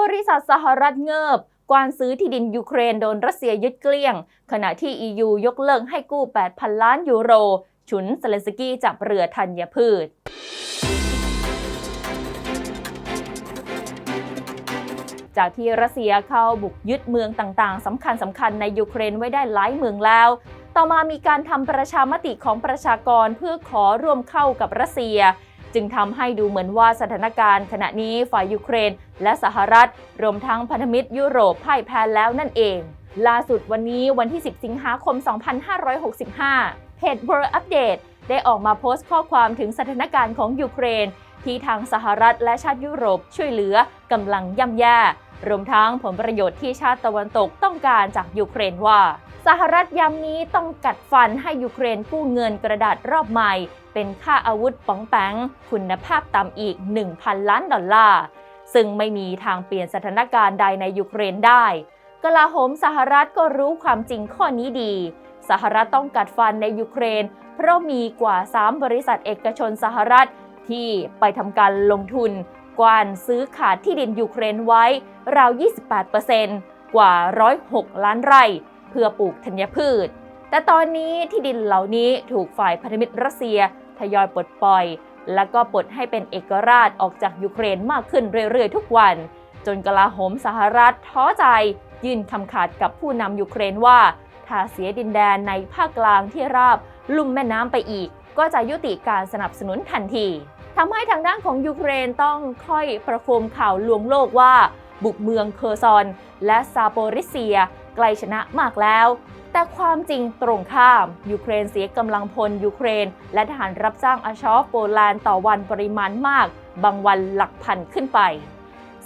บริษัทสหรัฐเงิบกวานซื้อที่ดินยูเครนโดนรัสเซียยึดเกลี้ยง ขณะที่ EU ยกเลิกให้กู้ 8,000 ล้านยูโร ฉุนเซเลสกี้จับเรือธัญพืชจากที่รัสเซียเข้าบุกยึดเมืองต่างๆสำคัญสำคัญในยูเครนไว้ได้หลายเมืองแล้ว ต่อมามีการทำประชามติของประชากรเพื่อขอร่วมเข้ากับรัสเซีย จึงทำให้ดูเหมือนว่าสถานการณ์ขณะนี้ฝ่ายยูเครน และสหรัฐ รวมทั้งพันธมิตรยุโรปพ่ายแพ้แล้วนั่นเอง ล่าสุดวันนี้วันที่ 10 สิงหาคม 2565 เพจ World Update ได้ออกมาโพสต์ข้อความถึงสถานการณ์ของยูเครน ที่ทางสหรัฐและชาติยุโรปช่วยเหลือกำลังย่ำแย่ รวมทั้งผลประโยชน์ที่ชาติตะวันตกต้องการจากยูเครนว่า สหรัฐย้ำนี้ต้องกัดฟันให้ยูเครนกู้เงินกระดาษรอบใหม่ เป็นค่าอาวุธป๋องแปงคุณภาพต่ำอีก 1,000 ล้านดอลลาร์ ซึ่งไม่มีทางเปลี่ยนสถานการณ์ใดในยูเครนได้ กลาโหมสหรัฐก็รู้ความจริงข้อนี้ดี สหรัฐต้องกัดฟันในยูเครน เพราะมีกว่า 3 บริษัทเอกชนสหรัฐที่ไปทำการลงทุน กวานซื้อขาดที่ดินยูเครนไว้ราว 28%กว่า 106 ล้านไร่ เพื่อปลูกธัญพืช แต่ตอนนี้ที่ดินเหล่านี้ถูกฝ่ายพันธมิตรรัสเซียทยอยปลดปล่อย และก็ปลดให้เป็นเอกราชออกจากยูเครนมากขึ้นเรื่อยๆ ทุกวัน จนกลาโหมสหรัฐท้อใจ ยื่นคำขาดกับผู้นำยูเครนว่า ถ้าเสียดินแดนในภาคกลางที่ราบลุ่มแม่น้ำไปอีก ก็จะยุติการสนับสนุนทันทีทำให้ทางด้านของยูเครนต้องค่อยประโคมข่าวลวงโลกว่า บุกเมืองเคอร์ซอน และซาโปริเซีย ใกล้ชนะมากแล้ว แต่ความจริงตรงข้าม ยูเครนเสียกำลังพลยูเครน และทหารรับจ้างอาชอฟโปแลนด์ต่อวันปริมาณมาก บางวันหลักพันขึ้นไป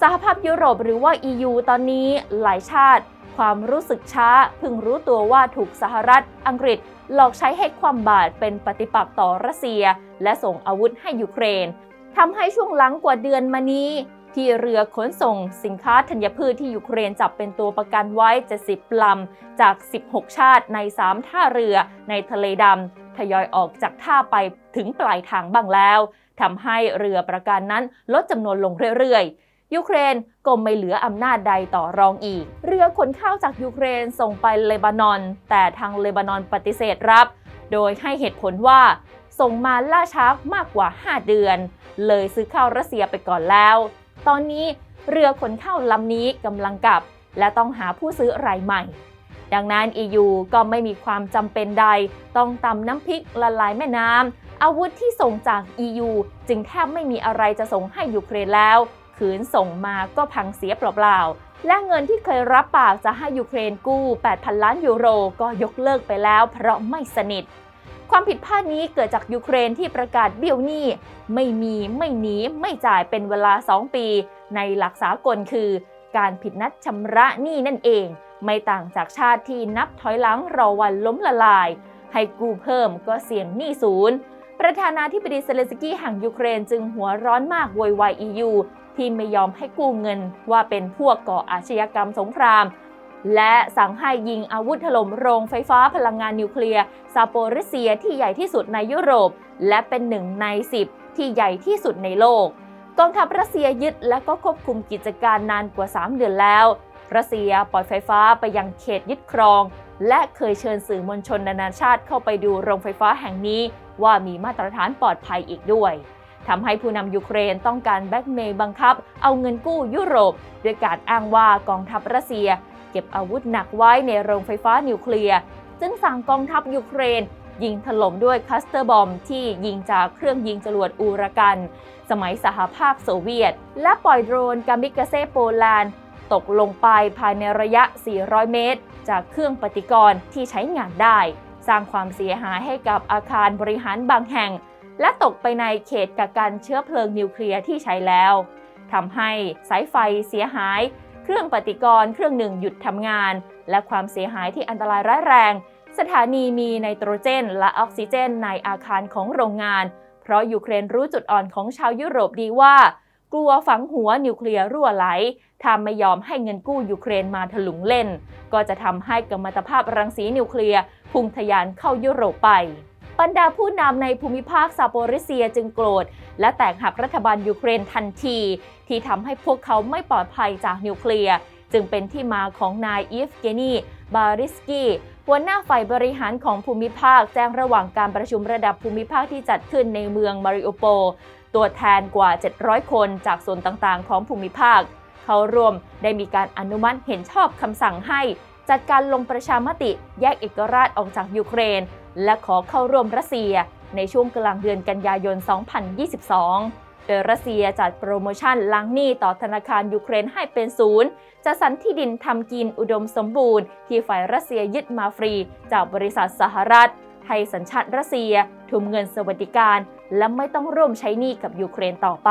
สหภาพยุโรปหรือว่า EU ตอนนี้หลายชาติ ความรู้สึกช้าเพิ่งรู้ตัวว่าถูกสหรัฐ อังกฤษหลอกใช้ให้ความบาดเป็นปฏิปักษ์ต่อรัสเซีย และส่งอาวุธให้ยูเครนทำให้ช่วงหลังกว่าเดือนมานี้ ที่เรือขนส่งสินค้าธัญพืชที่ยูเครนจับเป็นตัวประกันไว้ 70 ลำ จาก 16 ชาติใน 3 ท่าเรือในทะเลดำทยอยออกจากท่าไปถึงปลายทางบ้างแล้วทำให้เรือประกันนั้นลดจำนวนลงเรื่อยๆ ยูเครนก็ไม่เหลืออำนาจใดต่อรองอีก เรือขนข้าวจากยูเครนส่งไปเลบานอน แต่ทางเลบานอนปฏิเสธรับ โดยให้เหตุผลว่าส่งมาล่าช้ามากกว่า 5 เดือน เลยซื้อข้าวรัสเซียไปก่อนแล้ว ตอนนี้เรือขนข้าวลำนี้กำลังกลับ และต้องหาผู้ซื้อรายใหม่ ดังนั้น EU ก็ไม่มีความจำเป็นใด ต้องตำน้ำพริกละลายแม่น้ำอาวุธที่ส่งจาก EU จึงแทบไม่มีอะไรจะส่งให้ยูเครนแล้วขืนส่งมาก็พังเสียเปล่าๆ และเงินที่เคยรับปากจะให้ยูเครนกู้ 8,000 ล้านยูโร ก็ยกเลิกไปแล้วเพราะไม่สนิท ความผิดพลาดนี้เกิดจากยูเครนที่ประกาศเบี้ยวหนี้ไม่มีไม่หนีไม่จ่ายเป็นเวลา 2 ปี ในหลักสากลคือ การผิดนัดชำระหนี้นั่นเอง ไม่ต่างจากชาติที่นับถอยหลังรอวันล้มละลาย ให้กู้เพิ่มก็เสี่ยงหนี้ศูนย์ประธานาธิบดีเซเลนสกี้แห่งยูเครนจึงหัวร้อนมากโวยวาย EU ที่ไม่ยอมให้กู้เงินว่าเป็นพวกก่ออาชญากรรมสงคราม และสั่งให้ยิงอาวุธถล่มโรงไฟฟ้าพลังงานนิวเคลียร์ซาโปริเซียที่ใหญ่ที่สุดในยุโรป และเป็นหนึ่งใน 10 ที่ใหญ่ที่สุดในโลก กองทัพรัสเซียยึดและก็ควบคุมกิจการนานกว่า 3 เดือนแล้ว รัสเซียปล่อยไฟฟ้าไปยังเขตยึดครอง และเคยเชิญสื่อมวลชนนานาชาติเข้าไปดูโรงไฟฟ้าแห่งนี้ ว่ามีมาตรฐานปลอดภัยอีกด้วยทำให้ผู้นำยูเครนต้องการแบ็กเมย์บังคับ เอาเงินกู้ยุโรป ด้วยการอ้างว่ากองทัพรัสเซีย เก็บอาวุธหนักไว้ในโรงไฟฟ้านิวเคลียร์จึงสั่งกองทัพยูเครน ยิงถล่มด้วยคัสเตอร์บอมที่ยิงจากเครื่องยิงจรวดอูรากัน สมัยสหภาพโซเวียต และปล่อยโดรนกามิกาเซโปแลนด์ตกลงไปภายในระยะ 400 เมตร จากเครื่องปฏิกรณ์ที่ใช้งานได้ สร้างความเสียหายให้กับอาคารบริหารบางแห่ง และตกไปในเขตกักกันเชื้อเพลิงนิวเคลียร์ที่ใช้แล้วทำให้สายไฟเสียหาย เครื่องปฏิกรณ์เครื่องหนึ่งหยุดทำงาน และความเสียหายที่อันตรายร้ายแรง สถานีมีไนโตรเจน และออกซิเจน ในอาคารของโรงงาน เพราะยูเครนรู้จุดอ่อนของชาวยุโรปดีว่า กลัวฝังหัวนิวเคลียร์รั่วไหลถ้าไม่ยอมให้เงินกู้ยูเครนมาถลุงเล่น ก็จะทำให้กัมมันตภาพรังสีนิวเคลียร์พุ่งทะยานเข้ายุโรปไป บรรดาผู้นำในภูมิภาคซาโปริเซียจึงโกรธ และแตกหักรัฐบาลยูเครนทันที ที่ทำให้พวกเขาไม่ปลอดภัยจากนิวเคลียร์จึงเป็นที่มาของนายอีฟเกนีบาริสกีหัวหน้าฝ่ายบริหารของภูมิภาคแจ้งระหว่างการประชุมระดับภูมิภาคที่จัดขึ้นในเมืองมาริโอโป ตัวแทนกว่า 700 คนจากส่วนต่างๆ ของภูมิภาค เขารวมได้มีการอนุมัติเห็นชอบคำสั่งให้ จัดการลงประชามติแยกเอกราชออกจากยูเครน และขอเข้าร่วมรัสเซียในช่วงกลางเดือนกันยายน 2022 โดยรัสเซียจัดโปรโมชั่นล้างหนี้ต่อธนาคารยูเครนให้เป็นศูนย์จะสรรที่ดินทำกินอุดมสมบูรณ์ที่ฝ่ายรัสเซียยึดมาฟรีจากบริษัทสหรัฐ ให้สัญชาติรัสเซีย ทุมเงินสวัสดิการ และไม่ต้องร่วมใช้หนี้กับยูเครนต่อไป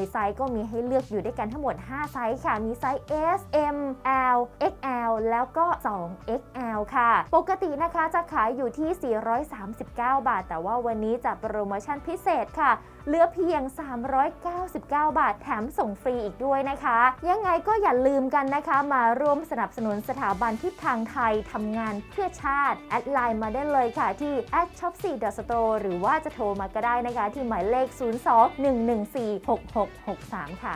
ไซส์ก็มีให้เลือกอยู่ด้วยกันทั้งหมด 5 ไซส์ค่ะ มีไซส์ S M L XL แล้วก็ 2XL ค่ะ ปกตินะคะจะขายอยู่ที่ 439 บาท แต่ว่าวันนี้จะโปรโมชั่นพิเศษค่ะเหลือเพียง 399 บาท แถมส่งฟรีอีกด้วยนะคะ ยังไงก็อย่าลืมกันนะคะ มาร่วมสนับสนุนสถาบันทิศทางไทยทำงานเพื่อชาติ แอดไลน์มาได้เลยค่ะที่ adshop4store หรือว่าจะโทรมาก็ได้นะคะ ที่หมายเลข 0211466 6 6 3 ค่ะ